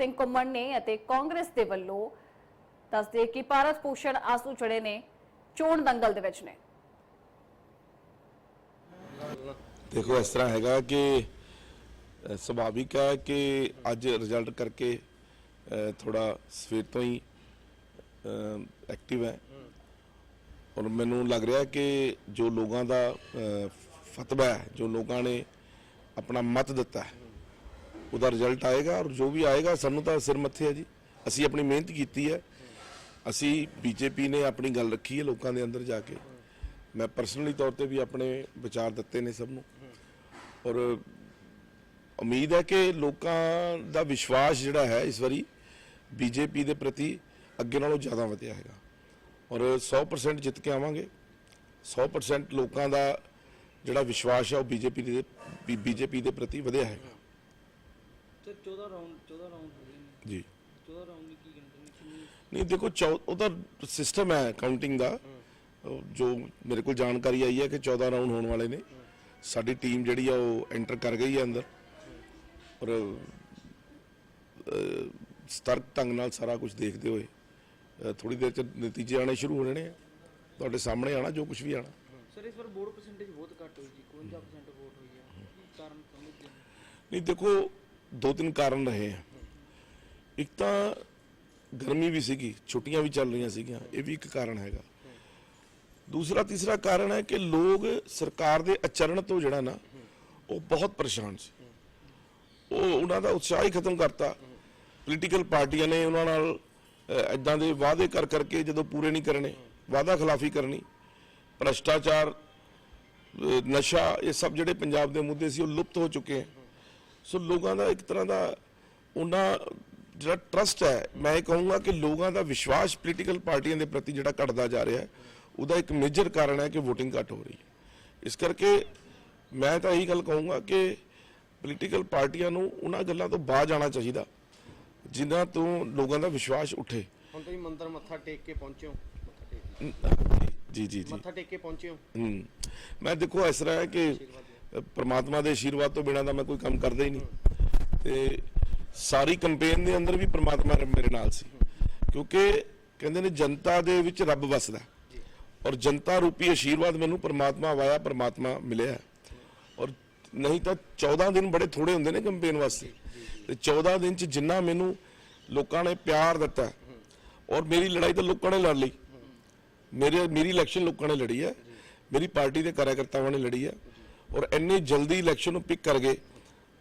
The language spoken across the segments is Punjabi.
ਸਿੰਘ ਘੁੰਮਣ ਨੇ ਅਤੇ ਕਾਂਗਰਸ ਦੇ ਵੱਲੋਂ ਦੱਸਦੇ ਕਿ ਭਾਰਤ ਭੂਸ਼ਣ ਆਸੂ ਚੜੇ ਨੇ, ਚੋਣ ਦੰਗਲ ਦੇ ਵਿੱਚ ਨੇ। ਦੇਖੋ, ਇਸ ਤਰ੍ਹਾਂ ਹੈਗਾ ਕਿ ਸੁਭਾਵਿਕ ਹੈ ਕਿ ਅੱਜ ਰਿਜ਼ਲਟ ਕਰਕੇ ਥੋੜਾ ਸਵੇਰ ਤੋਂ ਹੀ ਐਕਟਿਵ ਹੈ। ਔਰ ਮੈਨੂੰ ਲੱਗ ਰਿਹਾ ਕਿ ਜੋ ਲੋਕਾਂ ਦਾ ਫਤਵਾ ਹੈ, ਜੋ ਲੋਕਾਂ ਨੇ ਆਪਣਾ ਮਤ ਦਿੱਤਾ ਹੈ ਉਹਦਾ ਰਿਜ਼ਲਟ ਆਏਗਾ ਔਰ ਜੋ ਵੀ ਆਏਗਾ ਸਾਨੂੰ ਤਾਂ ਸਿਰ ਮੱਥੇ ਹੈ ਜੀ। ਅਸੀਂ ਆਪਣੀ ਮਿਹਨਤ ਕੀਤੀ ਹੈ। ਅਸੀਂ ਬੀਜੇਪੀ ਨੇ ਆਪਣੀ ਗੱਲ ਰੱਖੀ ਹੈ ਲੋਕਾਂ ਦੇ ਅੰਦਰ ਜਾ ਕੇ। ਮੈਂ ਪਰਸਨਲੀ ਤੌਰ ਤੇ ਵੀ ਆਪਣੇ ਵਿਚਾਰ ਦਿੱਤੇ ਨੇ ਸਭ ਨੂੰ। ਔਰ ਉਮੀਦ ਹੈ ਕਿ ਲੋਕਾਂ ਦਾ ਵਿਸ਼ਵਾਸ ਜਿਹੜਾ ਹੈ ਇਸ ਵਾਰੀ ਬੀਜੇਪੀ ਦੇ ਪ੍ਰਤੀ ਅੱਗੇ ਨਾਲੋਂ ਜ਼ਿਆਦਾ ਵਧਿਆ ਹੈਗਾ। ਔਰ 100% ਜਿੱਤ ਕੇ ਆਵਾਂਗੇ। 100% ਲੋਕਾਂ ਦਾ ਜਿਹੜਾ ਵਿਸ਼ਵਾਸ ਹੈ ਉਹ ਬੀਜੇਪੀ ਦੇ ਬੀਜੇਪੀ ਦੇ ਪ੍ਰਤੀ ਵਧਿਆ ਹੈਗਾ। ਸਰ 14 ਰਾਉਂਡ 14 ਰਾਉਂਡ ਹੋ ਗਏ ਨੇ। ਜੀ। 14 ਰਾਉਂਡ ਦੀ ਕੀ ਗਿਣਤੀ ਨੇ? ਕਿੰਨੀ ਨਹੀਂ ਦੇਖੋ ਚੌ- ਉਹਦਾ ਸਿਸਟਮ ਹੈ ਕਾਊਂਟਿੰਗ ਦਾ। ਉਹ ਜੋ ਮੇਰੇ ਕੋਲ ਜਾਣਕਾਰੀ ਆਈ ਹੈ ਕਿ 14 ਰਾਉਂਡ ਹੋਣ ਵਾਲੇ ਨੇ। ਸਾਡੀ ਟੀਮ ਜਿਹੜੀ ਆ ਉਹ ਐਂਟਰ ਕਰ ਗਈ ਹੈ ਅੰਦਰ। ਔਰ ਅਹ, ਸਤਰਕ ਢੰਗ ਨਾਲ ਸਾਰਾ ਕੁਝ ਦੇਖਦੇ ਹੋਏ ਥੋੜੀ ਦੇਰ ਚ ਨਤੀਜੇ ਆਣੇ ਸ਼ੁਰੂ ਹੋ ਜਾਣੇ ਆ। ਤੁਹਾਡੇ ਸਾਹਮਣੇ ਆਣਾ ਜੋ ਕੁਝ ਵੀ ਆਣਾ ਸਰ ਇਸ ਵਾਰ ਵੋਟ ਪਰਸੈਂਟੇਜ ਬਹੁਤ ਘੱਟ ਹੋਈ ਜੀ 51% ਵੋਟ ਹੋਈ ਹੈ ਕੀ ਕਾਰਨ ਸਮਝਦੇ ਹੋ? ਨਹੀਂ ਦੇਖੋ ਦੋ ਤਿੰਨ ਕਾਰਨ ਰਹੇ ਆ। ਇੱਕ ਤਾਂ ਗਰਮੀ ਵੀ ਸੀਗੀ, ਛੁੱਟੀਆਂ ਵੀ ਚੱਲ ਰਹੀਆਂ ਸੀਗੀਆਂ, ਇਹ ਵੀ ਇੱਕ ਕਾਰਨ ਹੈਗਾ। ਦੂਸਰਾ, ਤੀਸਰਾ ਕਾਰਨ ਹੈ ਕਿ ਲੋਕ ਸਰਕਾਰ ਦੇ ਅਚਰਨ ਤੋਂ ਜਿਹੜਾ ਨਾ, ਉਹ ਬਹੁਤ ਪਰੇਸ਼ਾਨ ਸੀ। ਉਹ ਉਹਨਾਂ ਦਾ ਉਤਸ਼ਾਹ ਹੀ ਖਤਮ ਕਰਤਾ। ਪੋਲੀਟੀਕਲ ਪਾਰਟੀਆਂ ਨੇ ਉਹਨਾਂ ਨਾਲ ਇਦਾਂ ਦੇ ਵਾਅਦੇ ਕਰ ਕਰਕੇ ਜਦੋਂ ਪੂਰੇ ਨਹੀਂ ਕਰਨੇ, ਵਾਅਦਾ ਖਿਲਾਫੀ ਕਰਨੀ, ਭ੍ਰਸ਼ਟਾਚਾਰ ਨਸ਼ਾ, ਇਹ ਸਭ ਜਿਹੜੇ ਪੰਜਾਬ ਦੇ ਮੁੱਦੇ ਸੀ, ਉਹ ਲੁਪਤ ਹੋ ਚੁੱਕੇ ਹਨ ਸੋ ਲੋਕਾਂ ਦਾ ਇੱਕ ਤਰ੍ਹਾਂ ਦਾ ਉਹਨਾਂ ਜਿਹੜਾ ਟਰਸਟ ਹੈ ਮੈਂ ਇਹ ਕਹੂੰਗਾ ਕਿ ਲੋਕਾਂ ਦਾ ਵਿਸ਼ਵਾਸ ਪੋਲੀਟੀਕਲ ਪਾਰਟੀਆਂ ਦੇ ਪ੍ਰਤੀ ਜਿਹੜਾ ਘਟਦਾ ਜਾ ਰਿਹਾ ਹੈ ਉਹਦਾ ਇੱਕ ਮੇਜਰ ਕਾਰਨ ਹੈ ਕਿ VOTING ਘਟ ਹੋ ਰਹੀ ਹੈ। ਇਸ ਕਰਕੇ ਮੈਂ ਤਾਂ ਇਹੀ ਗੱਲ ਕਹੂੰਗਾ ਕਿ ਪੋਲੀਟੀਕਲ ਪਾਰਟੀਆਂ ਨੂੰ ਉਹਨਾਂ ਗੱਲਾਂ ਤੋਂ ਬਾਹਰ ਜਾਣਾ ਚਾਹੀਦਾ ਜਿਨ੍ਹਾਂ ਤੋਂ ਲੋਕਾਂ ਦਾ ਵਿਸ਼ਵਾਸ ਉੱਠੇ। ਹੁਣ ਤੁਸੀਂ ਮੰਦਰ ਮੱਥਾ ਟੇਕ ਕੇ ਪਹੁੰਚੇ ਹੋ? ਮੱਥਾ ਟੇਕ ਜੀ ਜੀ ਜੀ। ਮੱਥਾ ਟੇਕ ਕੇ ਪਹੁੰਚੇ ਹੋ? ਮੈਂ ਦੇਖੋ ਇਸ ਤਰ੍ਹਾਂ ਹੈ ਕਿ ਪ੍ਰਮਾਤਮਾ ਦੇ ਆਸ਼ੀਰਵਾਦ ਤੋਂ ਬਿਨਾਂ ਤਾਂ ਮੈਂ ਕੋਈ ਕੰਮ ਕਰਦਾ ਹੀ ਨਹੀਂ। ਤੇ ਸਾਰੀ ਕੈਂਪੇਨ ਦੇ ਅੰਦਰ ਵੀ ਪ੍ਰਮਾਤਮਾ ਮੇਰੇ ਨਾਲ ਸੀ। ਕਿਉਂਕਿ ਕਹਿੰਦੇ ਨੇ ਜਨਤਾ ਦੇ ਵਿੱਚ ਰੱਬ ਵਸਦਾ ਔਰ ਜਨਤਾ ਰੂਪੀ ਆਸ਼ੀਰਵਾਦ ਮੈਨੂੰ ਪ੍ਰਮਾਤਮਾ ਵਾਇਆ ਪ੍ਰਮਾਤਮਾ ਮਿਲਿਆ ਔਰ ਨਹੀਂ ਤਾਂ 14 ਦਿਨ ਬੜੇ ਥੋੜੇ ਹੁੰਦੇ ਨੇ ਕੈਂਪੇਨ ਵਾਸਤੇ। ਤੇ 14 ਦਿਨ ਚ ਜਿੰਨਾ ਮੈਨੂੰ ਲੋਕਾਂ ਨੇ ਪਿਆਰ ਦਿੱਤਾ ਔਰ ਮੇਰੀ ਲੜਾਈ ਤਾਂ ਲੋਕਾਂ ਨੇ ਲੜ ਲਈ। ਮੇਰੇ, ਮੇਰੀ ਇਲੈਕਸ਼ਨ ਲੋਕਾਂ ਨੇ ਲੜੀ ਹੈ। ਮੇਰੀ ਪਾਰਟੀ ਦੇ ਕਾਰਜਕਰਤਾਵਾਂ ਨੇ ਲੜੀ ਹੈ। ਔਰ ਇੰਨੀ ਜਲਦੀ ਇਲੈਕਸ਼ਨ ਨੂੰ ਪਿਕ ਕਰ ਗਏ।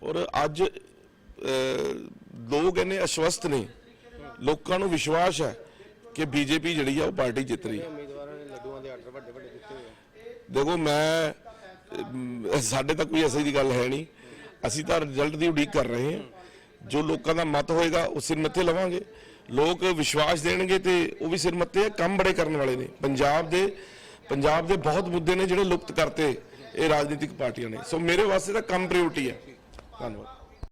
ਔਰ ਅੱਜ ਲੋਕ ਇੰਨੇ ਅਸ਼ਵਸਤ ਨੇ। ਲੋਕਾਂ ਨੂੰ ਵਿਸ਼ਵਾਸ ਹੈ ਕਿ ਬੀਜੇਪੀ ਜਿਹੜੀ ਆ ਉਹ ਪਾਰਟੀ ਜਿੱਤ ਰਹੀ ਹੈ। ਦੇਖੋ, ਮੈਂ ਸਾਡੇ ਤਾਂ ਕੋਈ ਐਸੀ ਦੀ ਗੱਲ ਹੈ ਨਹੀਂ। ਅਸੀਂ ਤਾਂ ਰਿਜ਼ਲਟ ਦੀ ਉਡੀਕ ਕਰ ਰਹੇ ਹਾਂ। ਜੋ ਲੋਕਾਂ ਦਾ ਮਤ ਹੋਏਗਾ, ਉਹ ਸਿਰ ਮੱਥੇ ਲਵਾਂਗੇ। ਲੋਕ ਵਿਸ਼ਵਾਸ ਦੇਣਗੇ ਤੇ ਉਹ ਵੀ ਸਿਰ ਮੱਥੇ ਕੰਮ ਬੜੇ ਕਰਨ ਵਾਲੇ ਨੇ। ਪੰਜਾਬ ਦੇ ਪੰਜਾਬ ਦੇ ਬਹੁਤ ਮੁੱਦੇ ਨੇ ਜਿਹੜੇ ਲੁਪਤ ਕਰਤੇ। ਇਹ ਰਾਜਨੀਤਿਕ ਪਾਰਟੀਆਂ ਨੇ। ਸੋ ਮੇਰੇ ਵਾਸਤੇ ਤਾਂ ਕੰਮ ਪ੍ਰਾਇੋਰਟੀ ਹੈ। ਧੰਨਵਾਦ।